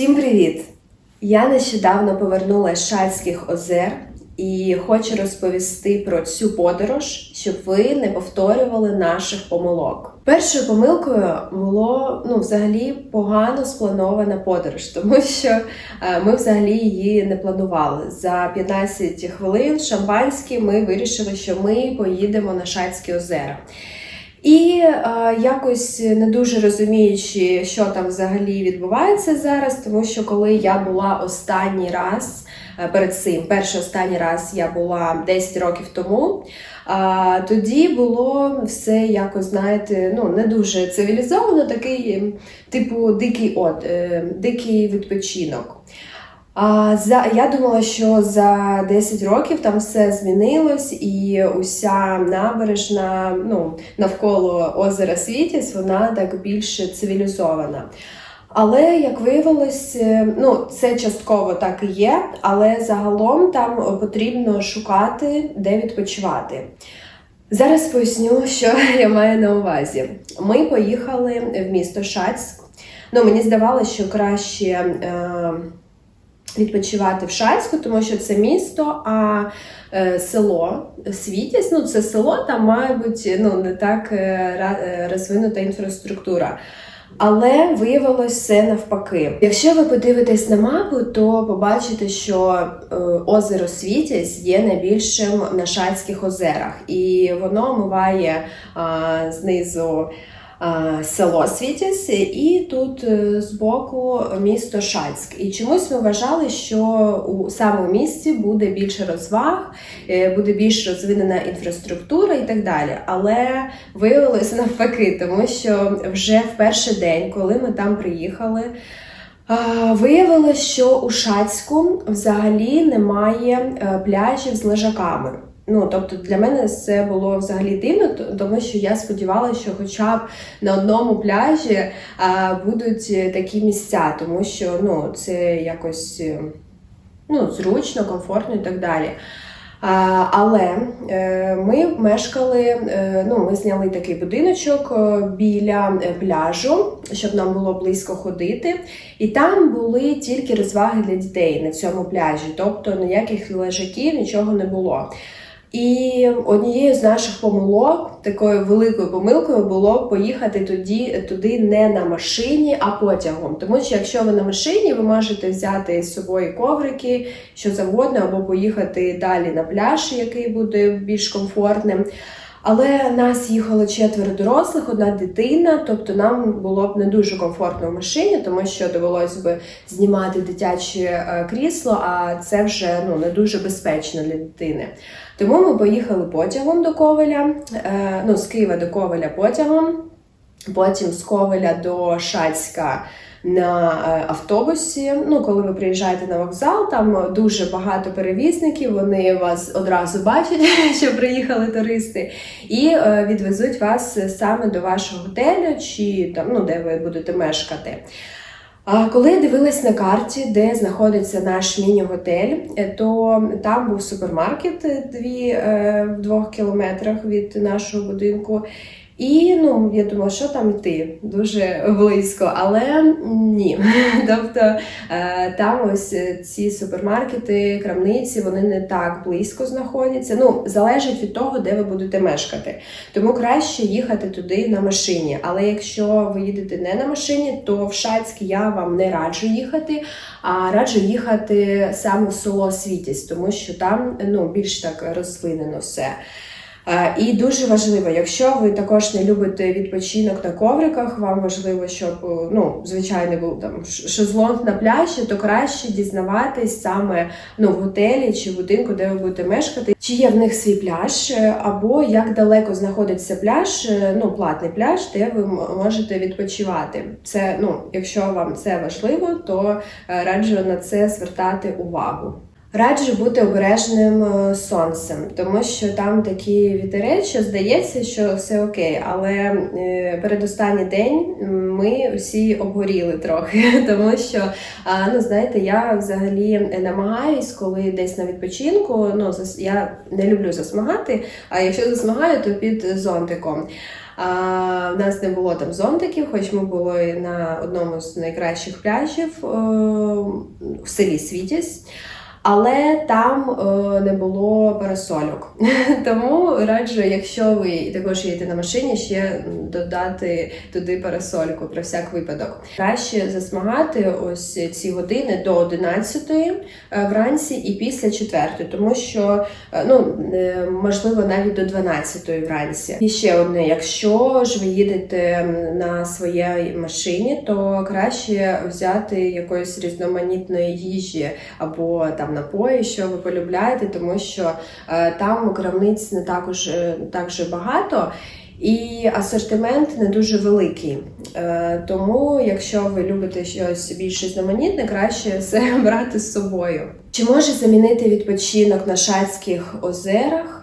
Всім привіт! Я нещодавно повернулася з Шальських озер і хочу розповісти про цю подорож, щоб ви не повторювали наших помилок. Першою помилкою було ну, взагалі погано спланована подорож, тому що е, ми взагалі її не планували. За 15 хвилин шампанські ми вирішили, що ми поїдемо на Шальські озера. І е, якось не дуже розуміючи, що там взагалі відбувається зараз, тому що коли я була останній раз е, перед цим, перший останній раз я була 10 років тому. А тоді було все якось, знаєте, ну не дуже цивілізовано, такий типу дикий от, е, дикий відпочинок. А за я думала, що за 10 років там все змінилось, і уся набережна, ну навколо озера Світіс, вона так більш цивілізована. Але як виявилось, е, ну це частково так і є, але загалом там потрібно шукати, де відпочивати. Зараз поясню, що я маю на увазі. Ми поїхали в місто Шацьк. Ну, мені здавалося, що краще. Е відпочивати в Шальську, тому що це місто, а е, село Світязь, ну це село, там має бути ну, не так е, е, розвинута інфраструктура. Але виявилось все навпаки. Якщо ви подивитесь на мапу, то побачите, що е, озеро Світязь є найбільшим на Шальських озерах, і воно омиває е, знизу село Світязь, і тут е, збоку місто Шацьк. І чомусь ми вважали, що у саме в місті буде більше розваг, е, буде більш розвинена інфраструктура і так далі. Але виявилося навпаки, тому що вже в перший день, коли ми там приїхали. Виявилося, що у Шацьку взагалі немає е, пляжів з лежаками. Ну, тобто для мене це було взагалі дивно, тому що я сподівалася, що хоча б на одному пляжі а, будуть такі місця, тому що ну, це якось ну, зручно, комфортно і так далі. А, але е, ми мешкали, е, ну, ми зняли такий будиночок е, біля е, пляжу, щоб нам було близько ходити. І там були тільки розваги для дітей на цьому пляжі, тобто ніяких лежаків, нічого не було. І однією з наших помилок, такою великою помилкою, було поїхати тоді туди не на машині, а потягом. Тому що якщо ви на машині, ви можете взяти з собою коврики, що завгодно, або поїхати далі на пляж, який буде більш комфортним. Але нас їхало четверо дорослих, одна дитина, тобто нам було б не дуже комфортно в машині, тому що довелось би знімати дитяче е, крісло, а це вже ну не дуже безпечно для дитини. Тому ми поїхали потягом до Ковеля, е, ну з Києва до Ковеля потягом, потім з Ковеля до Шацька на е, автобусі. Ну, коли ви приїжджаєте на вокзал, там дуже багато перевізників. Вони вас одразу бачать, що приїхали туристи, і е, відвезуть вас саме до вашого готелю, чи там ну де ви будете мешкати. А коли я дивилась на карті, де знаходиться наш міні-готель, е, то там був супермаркет дві, в двох кілометрах від нашого будинку. І ну, я думала, що там йти дуже близько, але ні. Тобто е, там ось ці супермаркети, крамниці, вони не так близько знаходяться. Ну, залежить від того, де ви будете мешкати. Тому краще їхати туди на машині. Але якщо ви їдете не на машині, то в Шацьк я вам не раджу їхати, а раджу їхати саме в село Світість, тому що там ну, більш так розвинено все. Е, і дуже важливо, якщо ви також не любите відпочинок на ковриках, вам важливо, щоб е, ну, звичайно був там шезлонг на пляжі, то краще дізнаватись саме ну, в готелі чи в будинку, де ви будете мешкати, чи є в них свій пляж, е, або як далеко знаходиться пляж, ну платний пляж, де ви можете відпочивати. Це ну, якщо вам це важливо, то раджу на це звертати увагу. Раджу бути обережним е, сонцем, тому що там такі вітерець, що здається, що все окей. Але е, передостанній день ми всі обгоріли трохи, тому що ну знаєте, я взагалі намагаюсь, коли десь на відпочинку. Ну я не люблю засмагати. А якщо засмагаю, то під зонтиком. А, в нас не було там зонтиків, хоч ми були на одному з найкращих пляжів е, в селі Світязь. Але там е, не було парасольок. Тому раджу, якщо ви також їдете на машині, ще додати туди парасольку про всяк випадок. Краще засмагати ось ці години до 11 е, вранці і після 4, тому що е, ну е, можливо навіть до 12 вранці. І ще одне: якщо ж ви їдете на своїй машині, то краще взяти якоїсь різноманітної їжі або там напої, що ви полюбляєте, тому що е, там крамниць не також е, так же багато. І асортимент не дуже великий. Е, тому, якщо ви любите щось більш знаменітне, краще все брати з собою. Чи може замінити відпочинок на Шацьких озерах?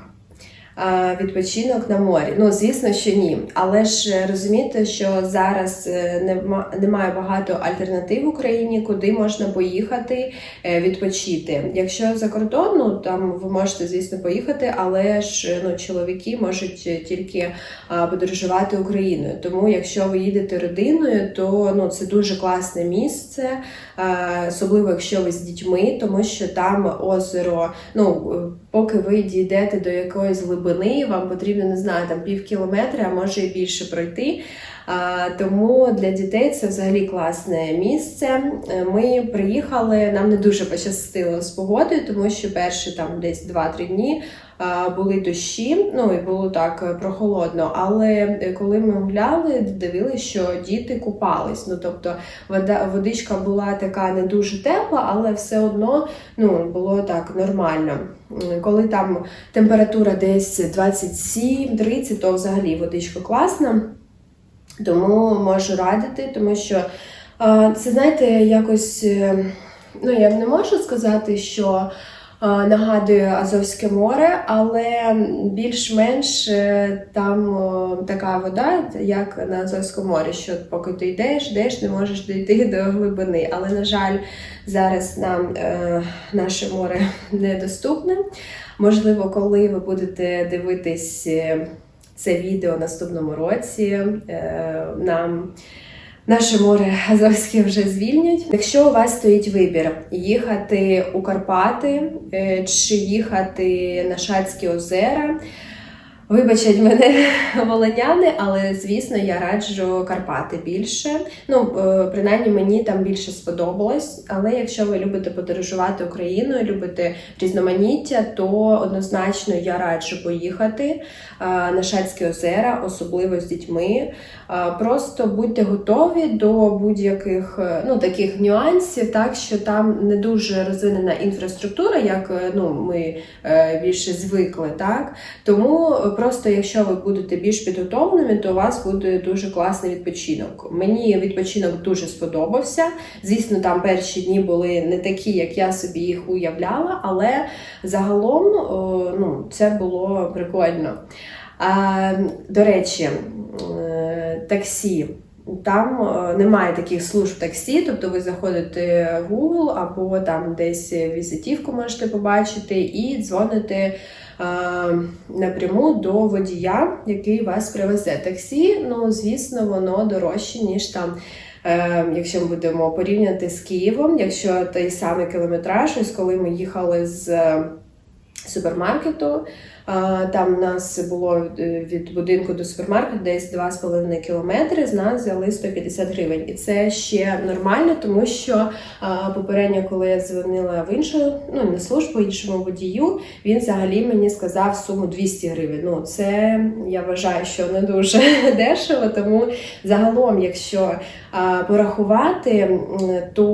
Е, Відпочинок на морі. Ну, звісно, що ні. Але ж е, розумієте, що зараз е, нема, немає багато альтернатив в Україні, куди можна поїхати відпочити. Якщо за кордон, ну там ви можете, звісно, поїхати, але ж ну, чоловіки можуть тільки подорожувати Україною. Тому, якщо ви їдете родиною, то ну це дуже класне місце, особливо якщо ви з дітьми, тому що там озеро, ну поки ви дійдете до якоїсь глибини, вам потрібно не знаю, там пів кілометра, а може і більше пройти. Тому для дітей це взагалі класне місце. Е, Ми приїхали, нам не дуже пощастило з погодою, тому що перші там десь 2-3 дні були дощі, ну і було так е, прохолодно. Але е, коли ми гуляли, дивилися, що діти купались. Ну тобто вода, водичка була така не дуже тепла, але все одно ну, було так нормально. Коли там температура десь 27-30, то взагалі водичка класна. Тому можу радити, тому що це, знаєте, якось, е, ну я не можу сказати, що нагадує Азовське море, але більш-менш е, там така вода, як на Азовському морі, що поки ти йдеш, йдеш, не можеш дійти до глибини. Але, на жаль, зараз нам е, наше море недоступне. Можливо, коли ви будете дивитись. Це відео наступному році. Е, Нам наше море Азовське вже звільнять. Якщо у вас стоїть вибір їхати у Карпати е, чи їхати на Шацькі озера. Вибачать мене волоняни, але звісно я раджу Карпати більше. Ну, е, принаймні мені там більше сподобалось. Але якщо ви любите подорожувати Україною, любите різноманіття, то однозначно я раджу поїхати е, на Шацькі озера, особливо з дітьми. Е, Просто будьте готові до будь-яких ну, таких нюансів, так що там не дуже розвинена інфраструктура, як ну, ми більше звикли. Так? Тому просто якщо ви будете більш підготовленими, то у вас буде дуже класний відпочинок. Мені відпочинок дуже сподобався. Звісно, там перші дні були не такі, як я собі їх уявляла, але загалом ну, це було прикольно. До речі, е, таксі. Там е, немає таких служб таксі, тобто ви заходите в Google або там десь візитівку можете побачити і дзвоните е, напряму до водія, який вас привезе. Таксі, ну звісно, воно дорожче, ніж там. е, Якщо ми будемо порівняти з Києвом, якщо той самий кілометраж, ось коли ми їхали з супермаркету, Там у нас було е, від будинку до супермаркету десь 2,5 кілометри. З нас взяли 150 гривень. І це ще нормально, тому що попередньо, коли я дзвонила в іншу, ну не службу, іншому водію, він взагалі мені сказав суму 200 гривень. Ну це я вважаю, що не дуже дешево. Тому загалом, якщо порахувати, то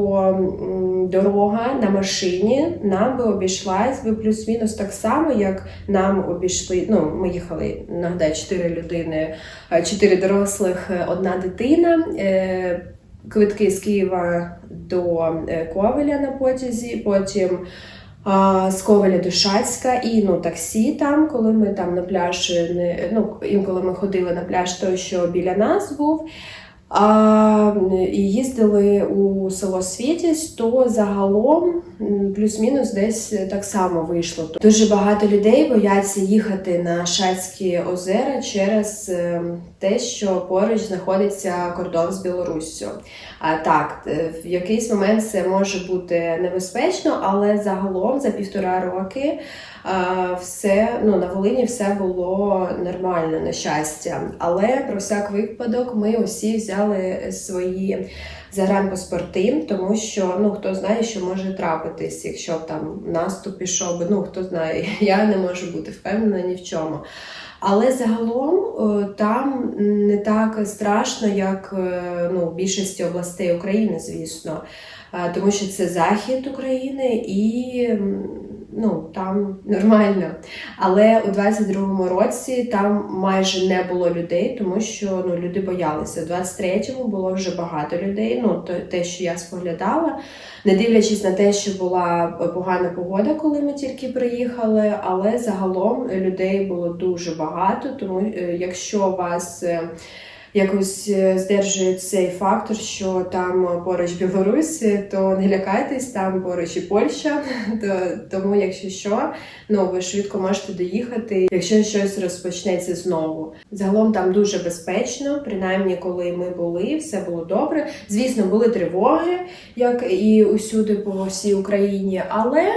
дорога на машині нам би обійшлась би плюс-мінус так само, як нам обійшли. Ну, ми їхали нагадаю, 4 людини, 4 дорослих, е, одна дитина. Е, Квитки з Києва до е, Ковеля на потязі, потім а, з Ковеля до Шацька і ну, таксі там, коли ми там на пляж, не, ну, інколи ми ходили на пляж той, що біля нас був. а, і їздили у село Світязь, то загалом плюс-мінус десь так само вийшло. Дуже багато людей бояться їхати на Шацькі озера через е, те, що поруч знаходиться кордон з Білоруссю. А так, е, в якийсь момент це може бути небезпечно, але загалом за півтора роки все ну на Волині все було нормально, на щастя. Але про всяк випадок ми усі взяли свої загранпаспорти, тому що ну хто знає, що може трапитись, якщо там наступ пішов. Ну хто знає, я не можу бути впевнена ні в чому. Але загалом е, там не так страшно, як е, ну, в більшості областей України, звісно, Е, тому що це захід України і ну, там нормально. Але у 22-му році там майже не було людей, тому що ну, люди боялися. У 23-му було вже багато людей. Ну, те, що я споглядала, не дивлячись на те, що була погана погода, коли ми тільки приїхали, але загалом людей було дуже багато. Тому е, якщо вас е, якось е, здержує цей фактор, що там поруч Білорусь, то не лякайтесь, там поруч і Польща. То, тому, якщо що, ну ви швидко можете доїхати, якщо щось розпочнеться знову. Загалом там дуже безпечно, принаймні, коли ми були, все було добре. Звісно, були тривоги, як і усюди по всій Україні, але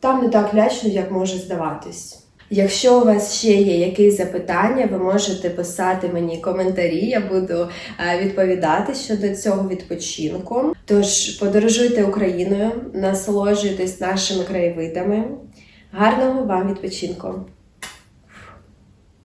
там не так лячно, як може здаватись. Якщо у вас ще є якісь запитання, ви можете писати мені коментарі, я буду е, відповідати щодо цього відпочинку. Тож подорожуйте Україною, насолоджуйтесь нашими краєвидами. Гарного вам відпочинку!